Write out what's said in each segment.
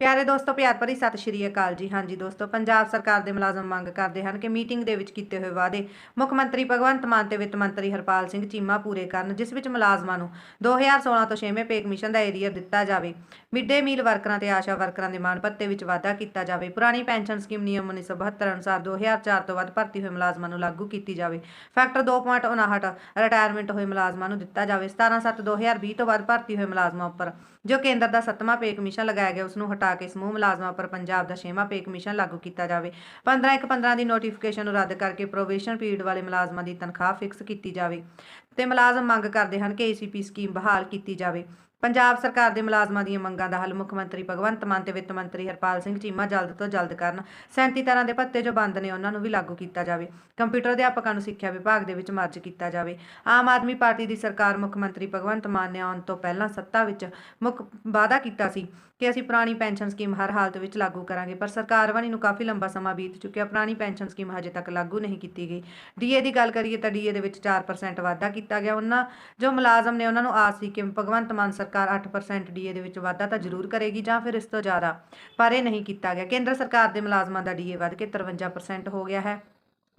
ਪਿਆਰੇ ਦੋਸਤੋ, ਪਿਆਰ ਭਰੀ ਸਤਿ ਸ਼੍ਰੀ ਅਕਾਲ ਜੀ। ਹਾਂਜੀ ਦੋਸਤੋ, ਪੰਜਾਬ ਸਰਕਾਰ ਦੇ ਮੁਲਾਜ਼ਮ ਮੰਗ ਕਰਦੇ ਹਨ ਕਿ ਮੀਟਿੰਗ ਦੇ ਵਿੱਚ ਕੀਤੇ ਹੋਏ ਵਾਅਦੇ ਮੁੱਖ ਮੰਤਰੀ ਭਗਵੰਤ ਮਾਨ ਤੇ ਵਿੱਤ ਮੰਤਰੀ ਹਰਪਾਲ ਸਿੰਘ ਚੀਮਾ ਪੂਰੇ ਕਰਨ, ਜਿਸ ਵਿੱਚ ਮੁਲਾਜ਼ਮਾਂ ਨੂੰ 2016 ਤੋਂ 6ਵੇਂ ਪੇ ਕਮਿਸ਼ਨ ਦਾ ਏਰੀਅਰ ਦਿੱਤਾ ਜਾਵੇ ਮਿਡ ਡੇ ਮੀਲ ਵਰਕਰਾਂ ਤੇ ਆਸ਼ਾ ਵਰਕਰਾਂ ਦੇ ਮਾਣ ਭੱਤੇ ਵਿੱਚ ਵਾਧਾ ਕੀਤਾ ਜਾਵੇ, ਪੁਰਾਣੀ ਪੈਨਸ਼ਨ ਸਕੀਮ ਨਿਯਮ 1972 ਅਨੁਸਾਰ 2004 ਤੋਂ ਵੱਧ ਭਰਤੀ ਹੋਏ ਮੁਲਾਜ਼ਮਾਂ ਨੂੰ ਲਾਗੂ ਕੀਤੀ ਜਾਵੇ। ਫੈਕਟਰ 2.59 ਰਿਟਾਇਰਮੈਂਟ ਹੋਏ ਮੁਲਾਜ਼ਮਾਂ ਨੂੰ ਦਿੱਤਾ ਜਾਵੇ 17/7/2020 ਤੋਂ ਵੱਧ ਭਰਤੀ ਹੋਏ ਮੁਲਾਜ਼ਮਾਂ ਉੱਪਰ, ਜੋ ਕੇਂਦਰ ਦਾ ਸੱਤਵਾਂ ਪੇ ਕਮਿਸ਼ਨ ਲਗਾਇਆ ਗਿਆ, ਉਸ ਨੂੰ ਹਟਾ ਕੇ ਸਮੂਹ ਮੁਲਾਜ਼ਮਾਂ ਉੱਪਰ ਪੰਜਾਬ ਦਾ ਛੇਵਾਂ ਪੇ ਕਮਿਸ਼ਨ ਲਾਗੂ ਕੀਤਾ ਜਾਵੇ। 15 ਇੱਕ 15 ਦੀ ਨੋਟੀਫਿਕੇਸ਼ਨ ਨੂੰ ਰੱਦ ਕਰਕੇ ਪ੍ਰੋਬੇਸ਼ਨ ਪੀਰੀਅਡ ਵਾਲੇ ਮੁਲਾਜ਼ਮਾਂ ਦੀ ਤਨਖਾਹ ਫਿਕਸ ਕੀਤੀ ਜਾਵੇ। ਤੇ ਮੁਲਾਜ਼ਮ ਮੰਗ ਕਰਦੇ ਹਨ ਕਿ ਏਸੀਪੀ ਸਕੀਮ ਬਹਾਲ ਕੀਤੀ ਜਾਵੇ। ਪੰਜਾਬ ਸਰਕਾਰ ਦੇ ਮੁਲਾਜ਼ਮਾਂ ਦੀਆਂ ਮੰਗਾਂ ਦਾ ਹੱਲ ਮੁੱਖ ਮੰਤਰੀ ਭਗਵੰਤ ਮਾਨ ਤੇ ਵਿੱਤ ਮੰਤਰੀ ਹਰਪਾਲ ਸਿੰਘ ਚੀਮਾ ਜਲਦ ਤੋਂ ਜਲਦ ਕਰਨ। 37 ਤਰ੍ਹਾਂ ਦੇ ਭੱਤੇ ਜੋ ਬੰਦ ਨੇ, ਉਹਨਾਂ ਨੂੰ ਵੀ ਲਾਗੂ ਕੀਤਾ ਜਾਵੇ। ਕੰਪਿਊਟਰ ਅਧਿਆਪਕਾਂ ਨੂੰ ਸਿੱਖਿਆ ਵਿਭਾਗ ਦੇ ਵਿੱਚ ਮਰਜ ਕੀਤਾ ਜਾਵੇ। ਆਮ ਆਦਮੀ ਪਾਰਟੀ ਦੀ ਸਰਕਾਰ ਮੁੱਖ ਮੰਤਰੀ ਭਗਵੰਤ ਮਾਨ ਨੇ ਆਉਣ ਤੋਂ ਪਹਿਲਾਂ ਸੱਤਾ ਵਿੱਚ ਮੁੱਖ ਵਾਅਦਾ ਕੀਤਾ ਸੀ ਕਿ ਅਸੀਂ ਪੁਰਾਣੀ ਪੈਨਸ਼ਨ ਸਕੀਮ ਹਰ ਹਾਲਤ ਵਿੱਚ ਲਾਗੂ ਕਰਾਂਗੇ, ਪਰ ਸਰਕਾਰ ਬਣੀ ਨੂੰ ਕਾਫੀ ਲੰਬਾ ਸਮਾਂ ਬੀਤ ਚੁੱਕਿਆ। ਪੁਰਾਣੀ ਪੈਨਸ਼ਨ ਸਕੀਮ ਹਜੇ ਤੱਕ ਲਾਗੂ ਨਹੀਂ ਕੀਤੀ ਗਈ। ਡੀਏ ਦੀ ਗੱਲ ਕਰੀਏ ਤਾਂ ਡੀਏ ਦੇ ਵਿੱਚ 4% ਵਾਧਾ ਕੀਤਾ ਕੀਤਾ ਗਿਆ। ਉਹਨਾਂ ਜੋ ਮੁਲਾਜ਼ਮ ਨੇ, ਉਹਨਾਂ ਨੂੰ ਆਸ ਸੀ ਕਿ ਭਗਵੰਤ ਮਾਨ ਸਰਕਾਰ 8% ਡੀਏ ਦੇ ਵਿੱਚ ਵਾਧਾ ਤਾਂ ਜ਼ਰੂਰ ਕਰੇਗੀ ਜਾਂ ਫਿਰ ਇਸ ਤੋਂ ਜ਼ਿਆਦਾ, ਪਰ ਇਹ ਨਹੀਂ ਕੀਤਾ ਗਿਆ। ਕੇਂਦਰ ਸਰਕਾਰ ਦੇ ਮੁਲਾਜ਼ਮਾਂ ਦਾ ਡੀਏ ਵੱਧ ਕੇ 53% ਹੋ ਗਿਆ ਹੈ।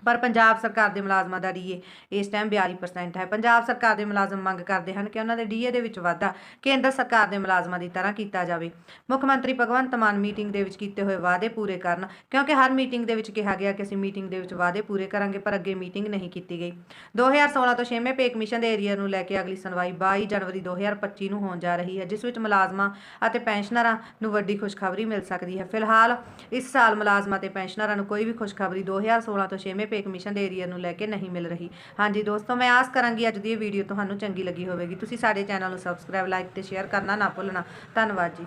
ਪਰ ਪੰਜਾਬ ਸਰਕਾਰ ਦੇ ਮੁਲਾਜ਼ਮਾਂ ਦਾ ਡੀਏ ਇਸ ਟਾਈਮ 42% ਹੈ। ਪੰਜਾਬ ਸਰਕਾਰ ਦੇ ਮੁਲਾਜ਼ਮ ਮੰਗ ਕਰਦੇ ਹਨ ਕਿ ਉਹਨਾਂ ਦੇ ਡੀਏ ਦੇ ਵਿੱਚ ਵਾਧਾ ਕੇਂਦਰ ਸਰਕਾਰ ਦੇ ਮੁਲਾਜ਼ਮਾਂ ਦੀ ਤਰ੍ਹਾਂ ਕੀਤਾ ਜਾਵੇ। ਮੁੱਖ ਮੰਤਰੀ ਭਗਵੰਤ ਮਾਨ ਮੀਟਿੰਗ ਦੇ ਵਿੱਚ ਕੀਤੇ ਹੋਏ ਵਾਅਦੇ ਪੂਰੇ ਕਰਨ ਕਿਉਂਕਿ ਹਰ ਮੀਟਿੰਗ ਦੇ ਵਿੱਚ ਕਿਹਾ ਗਿਆ ਕਿ ਅਸੀਂ ਮੀਟਿੰਗ ਦੇ ਵਿੱਚ ਵਾਅਦੇ ਪੂਰੇ ਕਰਾਂਗੇ ਪਰ ਅੱਗੇ ਮੀਟਿੰਗ ਨਹੀਂ ਕੀਤੀ ਗਈ। 2016 ਤੋਂ 6ਵੇਂ ਪੇ ਕਮਿਸ਼ਨ ਦੇ ਏਰੀਆ ਨੂੰ ਲੈ ਕੇ ਅਗਲੀ ਸੁਣਵਾਈ 22 ਜਨਵਰੀ 2025 ਨੂੰ ਹੋਣ ਜਾ ਰਹੀ ਹੈ, ਜਿਸ ਵਿੱਚ ਮੁਲਾਜ਼ਮਾਂ ਅਤੇ ਪੈਨਸ਼ਨਰਾਂ ਨੂੰ ਵੱਡੀ ਖੁਸ਼ਖਬਰੀ ਮਿਲ ਸਕਦੀ ਹੈ। ਫਿਲਹਾਲ ਇਸ ਸਾਲ ਮੁਲਾਜ਼ਮਾਂ ਤੇ ਪੈਨਸ਼ਨਰਾਂ ਨੂੰ ਕੋਈ ਵੀ ਖੁਸ਼ਖਬਰੀ 2016 ਤੋਂ 6ਵੇਂ ਪੇ ਕਮਿਸ਼ਨ ਦੇ ਏਰੀਆ ਨੂੰ ਲੈ ਕੇ ਨਹੀਂ ਮਿਲ ਰਹੀ। ਹਾਂਜੀ ਦੋਸਤੋ, ਮੈਂ ਆਸ ਕਰਾਂਗੀ ਅੱਜ ਦੀ ਇਹ ਵੀਡੀਓ ਤੁਹਾਨੂੰ ਚੰਗੀ ਲੱਗੀ ਹੋਵੇਗੀ। ਤੁਸੀਂ ਸਾਡੇ ਚੈਨਲ ਨੂੰ ਸਬਸਕ੍ਰਾਈਬ ਲਾਈਕ ਤੇ ਸ਼ੇਅਰ ਕਰਨਾ ਨਾ ਭੁੱਲਣਾ। ਧੰਨਵਾਦ ਜੀ।